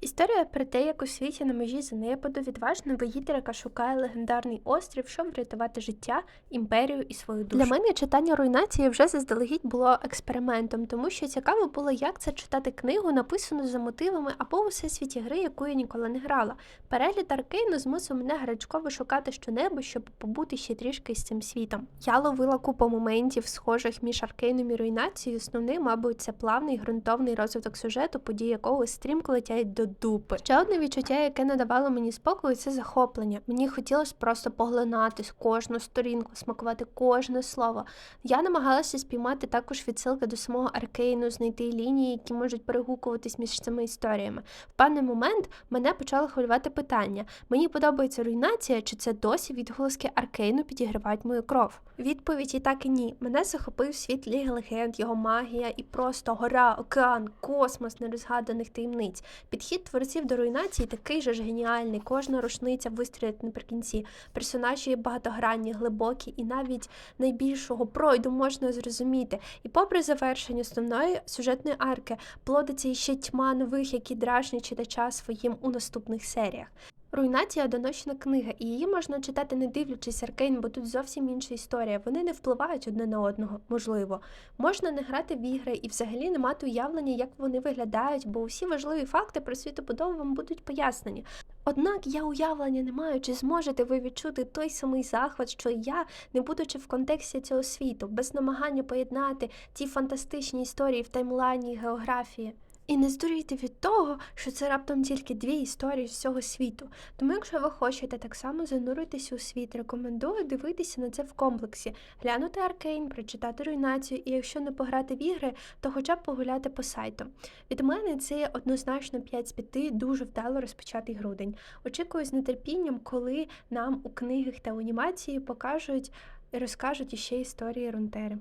Історія про те, як у світі на межі занепаду відважна воїтелька шукає легендарний острів, щоб врятувати життя, імперію і свою душу. Для мене читання руйнації вже заздалегідь було експериментом, тому що цікаво було, як це читати книгу, написану за мотивами або у всесвіті гри, яку я ніколи не грала. Перегляд Аркейну змусив мене гарячково шукати щонебудь, щоб побути ще трішки з цим світом. Я ловила купу моментів, схожих між Аркейном і руйнацією. Основним, мабуть, це плавний ґрунтовний розвиток сюжету, події якого стрімко летять до дупи. Ще одне відчуття, яке не давало мені спокою, це захоплення. Мені хотілося просто поглинати кожну сторінку, смакувати кожне слово. Я намагалася спіймати також відсилки до самого Аркейну, знайти лінії, які можуть перегукуватись між цими історіями. В певний момент мене почало хвилювати питання: мені подобається руйнація, чи це досі відголоски Аркейну підігривають мою кров? Відповідь і так і ні. Мене захопив світ Ліги Легенд, його магія і просто гора, океан, космос нерозгаданих таємниць. Підхід творців до руйнації такий же ж геніальний. Кожна рушниця вистрілить наприкінці. Персонажі багатогранні, глибокі, і навіть найбільшого пройду можна зрозуміти. І попри завершення основної сюжетної арки, плодиться іще тьма нових, які дражнять читача своїм у наступних серіях. Руйнація доношена книга, і її можна читати не дивлячись Аркейн, бо тут зовсім інша історія. Вони не впливають одне на одного, можливо. Можна не грати в ігри і взагалі не мати уявлення, як вони виглядають, бо усі важливі факти про світобудову вам будуть пояснені. Однак я уявлення не маю, чи зможете ви відчути той самий захват, що я, не будучи в контексті цього світу, без намагання поєднати ті фантастичні історії в таймлайні географії. І не здурійте від того, що це раптом тільки дві історії з всього світу. Тому, якщо ви хочете так само зануритися у світ, рекомендую дивитися на це в комплексі, глянути Аркейн, прочитати руйнацію, і якщо не пограти в ігри, то хоча б погуляти по сайту. Від мене це однозначно 5 з 5, дуже вдало розпочатий грудень. Очікую з нетерпінням, коли нам у книгах та анімації покажуть і розкажуть іще історії Рунтери.